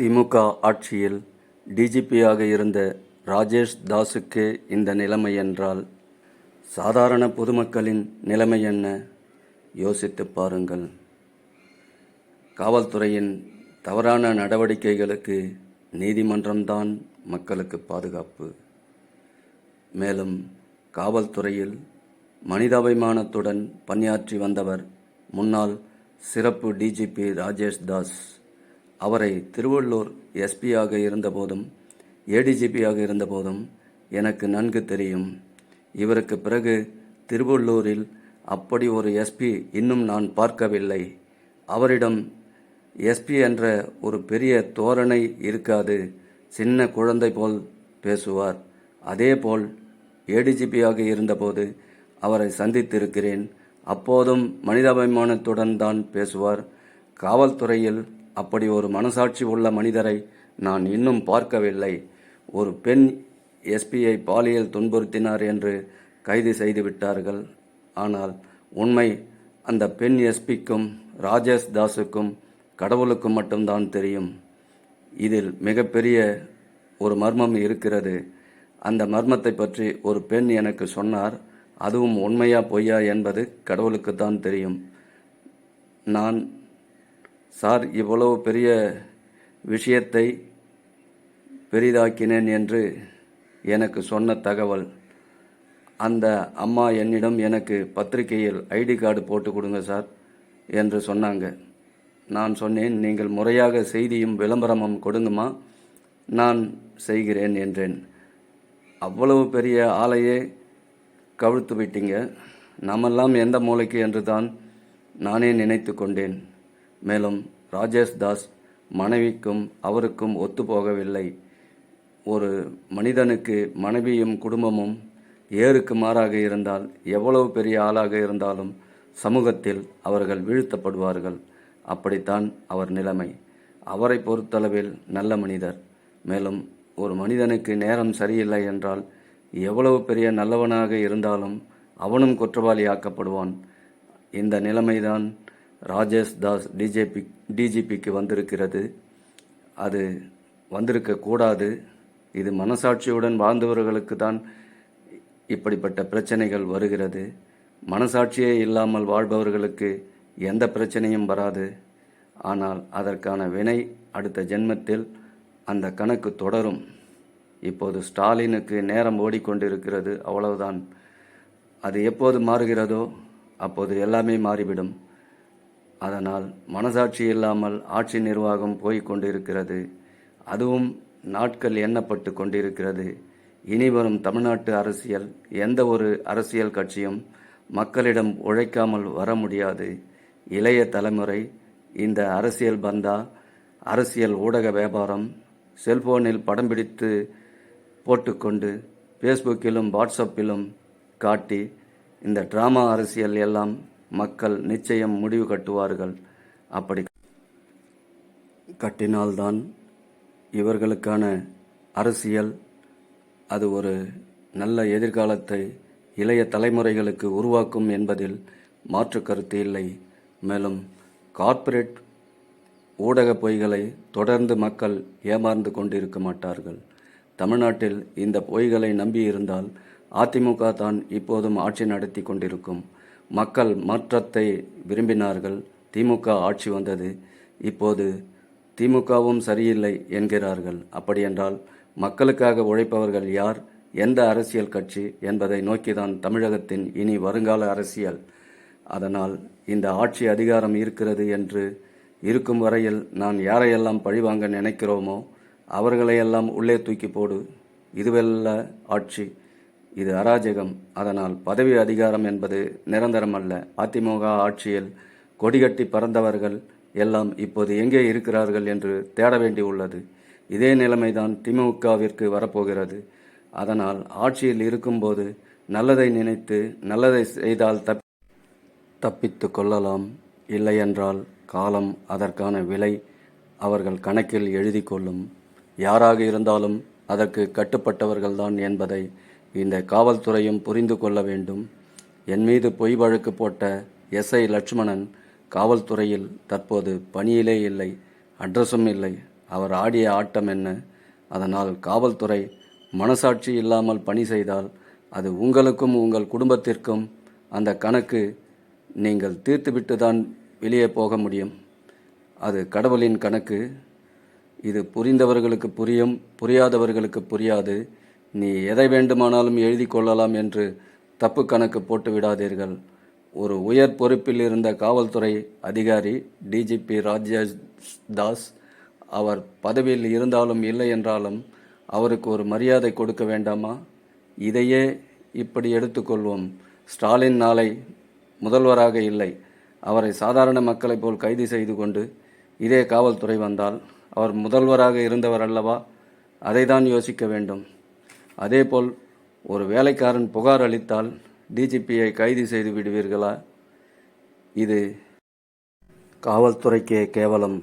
திமுக ஆட்சியில் டிஜிபியாக இருந்த ராஜேஷ் தாஸுக்கே இந்த நிலைமை என்றால் சாதாரண பொதுமக்களின் நிலைமை என்ன? யோசித்துப் பாருங்கள். காவல்துறையின் தவறான நடவடிக்கைகளுக்கு நீதிமன்றம்தான் மக்களுக்கு பாதுகாப்பு. மேலும் காவல்துறையில் மனிதாபிமானத்துடன் பணியாற்றி வந்தவர் முன்னாள் சிறப்பு டிஜிபி ராஜேஷ் தாஸ். அவரை திருவள்ளூர் எஸ்பியாக இருந்தபோதும் ஏடிஜிபியாக இருந்தபோதும் எனக்கு நன்கு தெரியும். இவருக்கு பிறகு திருவள்ளூரில் அப்படி ஒரு எஸ்பி இன்னும் நான் பார்க்கவில்லை. அவரிடம் எஸ்பி என்ற ஒரு பெரிய தோரணை இருக்காது. சின்ன குழந்தை போல் பேசுவார். அதேபோல் ஏடிஜிபியாக இருந்தபோது அவரை சந்தித்திருக்கிறேன். அப்போதும் மனிதாபிமானத்துடன் தான் பேசுவார். காவல்துறையில் அப்படி ஒரு மனசாட்சி உள்ள மனிதரை நான் இன்னும் பார்க்கவில்லை. ஒரு பெண் எஸ்பியை பாலியல் துன்புறுத்தினார் என்று கைது செய்து விட்டார்கள். ஆனால் உண்மை அந்த பெண் எஸ்பிக்கும் ராஜேஷ் தாஸுக்கும் கடவுளுக்கும் மட்டும்தான் தெரியும். இதில் மிகப்பெரிய ஒரு மர்மம் இருக்கிறது. அந்த மர்மத்தை பற்றி ஒரு பெண் எனக்கு சொன்னார். அதுவும் உண்மையா பொய்யா என்பது கடவுளுக்குத்தான் தெரியும். நான் சார் இவ்வளவு பெரிய விஷயத்தை பெரிதாக்கினேன் என்று எனக்கு சொன்ன தகவல். அந்த அம்மா என்னிடம் எனக்கு பத்திரிகையில் ஐடி கார்டு போட்டு கொடுங்க சார் என்று சொன்னாங்க. நான் சொன்னேன் நீங்கள் முறையாக செய்தியும் விளம்பரமும் கொடுங்கம்மா நான் செய்கிறேன் என்றேன். அவ்வளவு பெரிய ஆலையே கவிழ்த்து விட்டீங்க. நாமெல்லாம் எந்த மூளைக்கு என்று தான் நானே நினைத்து கொண்டேன். மேலும் ராஜேஷ் தாஸ் மனைவிக்கும் அவருக்கும் ஒத்துப்போகவில்லை. ஒரு மனிதனுக்கு மனைவியும் குடும்பமும் ஏருக்கு மாறாக இருந்தால் எவ்வளவு பெரிய ஆளாக இருந்தாலும் சமூகத்தில் அவர்கள் வீழ்த்தப்படுவார்கள். அப்படித்தான் அவர் நிலைமை. அவரை பொறுத்தளவில் நல்ல மனிதர். மேலும் ஒரு மனிதனுக்கு நேரம் சரியில்லை என்றால் எவ்வளவு பெரிய நல்லவனாக இருந்தாலும் அவனும் குற்றவாளியாக்கப்படுவான் இந்த நிலைமைதான் ராஜேஷ் தாஸ் டிஜேபி டிஜிபிக்கு வந்திருக்கிறது. அது வந்திருக்க கூடாது. இது மனசாட்சியுடன் வாழ்ந்தவர்களுக்கு தான் இப்படிப்பட்ட பிரச்சனைகள் வருகிறது. மனசாட்சியே இல்லாமல் வாழ்பவர்களுக்கு எந்த பிரச்சனையும் வராது. ஆனால் அதற்கான வினை அடுத்த ஜென்மத்தில் அந்த கணக்கு தொடரும். இப்போது ஸ்டாலினுக்கு நேரம் ஓடிக்கொண்டிருக்கிறது. அவ்வளவுதான். அது எப்போது மாறுகிறதோ அப்போது எல்லாமே மாறிவிடும். அதனால் மனசாட்சி இல்லாமல் ஆட்சி நிர்வாகம் போய்கொண்டிருக்கிறது அதுவும் நாட்கள் எண்ணப்பட்டு கொண்டிருக்கிறது. இனி வரும் தமிழ்நாட்டு அரசியல் எந்த ஒரு அரசியல் கட்சியும் மக்களிடம் உழைக்காமல் வர முடியாது. இளைய தலைமுறை இந்த அரசியல் பந்தா அரசியல் ஊடக வியாபாரம் செல்போனில் படம் பிடித்து போட்டுக்கொண்டு ஃபேஸ்புக்கிலும் வாட்ஸ்அப்பிலும் காட்டி இந்த டிராமா அரசியல் எல்லாம் மக்கள் நிச்சயம் முடிவு கட்டுவார்கள். அப்படி கட்டினால்தான் இவர்களுக்கான அரசியல் அது ஒரு நல்ல எதிர்காலத்தை இளைய தலைமுறைகளுக்கு உருவாக்கும் என்பதில் மாற்று கருத்து இல்லை. மேலும் கார்ப்பரேட் ஊடக பொய்களை தொடர்ந்து மக்கள் ஏமாந்து கொண்டிருக்க மாட்டார்கள். தமிழ்நாட்டில் இந்த பொய்களை நம்பியிருந்தால் அதிமுக தான் இப்போதும் ஆட்சி நடத்தி கொண்டிருக்கும். மக்கள் மாற்றத்தை விரும்பினார்கள். திமுக ஆட்சி வந்தது. இப்போது திமுகவும் சரியில்லை என்கிறார்கள். அப்படியென்றால் மக்களுக்காக உழைப்பவர்கள் யார்? எந்த அரசியல் கட்சி என்பதை நோக்கிதான் தமிழகத்தின் இனி வருங்கால அரசியல். அதனால் இந்த ஆட்சி அதிகாரம் இருக்கிறது என்று இருக்கும் வரையில் நான் யாரையெல்லாம் பழிவாங்க நினைக்கிறோமோ அவர்களையெல்லாம் உள்ளே தூக்கி போடு. இதுவெல்ல ஆட்சி. இது அராஜகம். அதனால் பதவி அதிகாரம் என்பது நிரந்தரம் அல்ல. அதிமுக ஆட்சியில் கொடிகட்டி பறந்தவர்கள் எல்லாம் இப்போது எங்கே இருக்கிறார்கள் என்று தேட வேண்டி உள்ளது. இதே நிலைமைதான் திமுகவிற்கு வரப்போகிறது. அதனால் ஆட்சியில் இருக்கும்போது நல்லதை நினைத்து நல்லதை செய்தால் தப்பி தப்பித்து கொள்ளலாம். இல்லையென்றால் காலம் அதற்கான விலை அவர்கள் கணக்கில் எழுதி கொள்ளும். யாராக இருந்தாலும் அதற்கு கட்டுப்பட்டவர்கள்தான் என்பதை இந்த காவல்துறையும் புரிந்து கொள்ள வேண்டும். என் மீது பொய் வழக்கு போட்ட எஸ்ஐ லட்சுமணன் காவல்துறையில் தற்போது பணியிலே இல்லை அட்ரஸும் இல்லை. அவர் ஆடிய ஆட்டம் என்ன? அதனால் காவல்துறை மனசாட்சி இல்லாமல் பணி செய்தால் அது உங்களுக்கும் உங்கள் குடும்பத்திற்கும் அந்த கணக்கு நீங்கள் தீர்த்துவிட்டு தான் வெளியே போக முடியும். அது கடவுளின் கணக்கு. இது புரிந்தவர்களுக்கு புரியும் புரியாதவர்களுக்கு புரியாது. நீ எதை வேண்டுமானாலும் எழுதி கொள்ளலாம் என்று தப்பு கணக்கு போட்டு விடாதீர்கள். ஒரு உயர் பொறுப்பில் இருந்த காவல்துறை அதிகாரி டிஜிபி ராஜேஷ் தாஸ் அவர் பதவியில் இருந்தாலும் இல்லை என்றாலும் அவருக்கு ஒரு மரியாதை கொடுக்க வேண்டாமா? இதையே இப்படி எடுத்துக்கொள்வோம். ஸ்டாலின் நாளை முதல்வராக இல்லை. அவரை சாதாரண மக்களைப் போல் கைது செய்து கொண்டு இதே காவல்துறை வந்தால் அவர் முதல்வராக இருந்தவர் அல்லவா? அதை தான் யோசிக்க வேண்டும். அதேபோல் ஒரு வேலைக்காரன் புகார் அளித்தால் டிஜிபியை கைது செய்து விடுவீர்களா? இது காவல்துறைக்கே கேவலம்.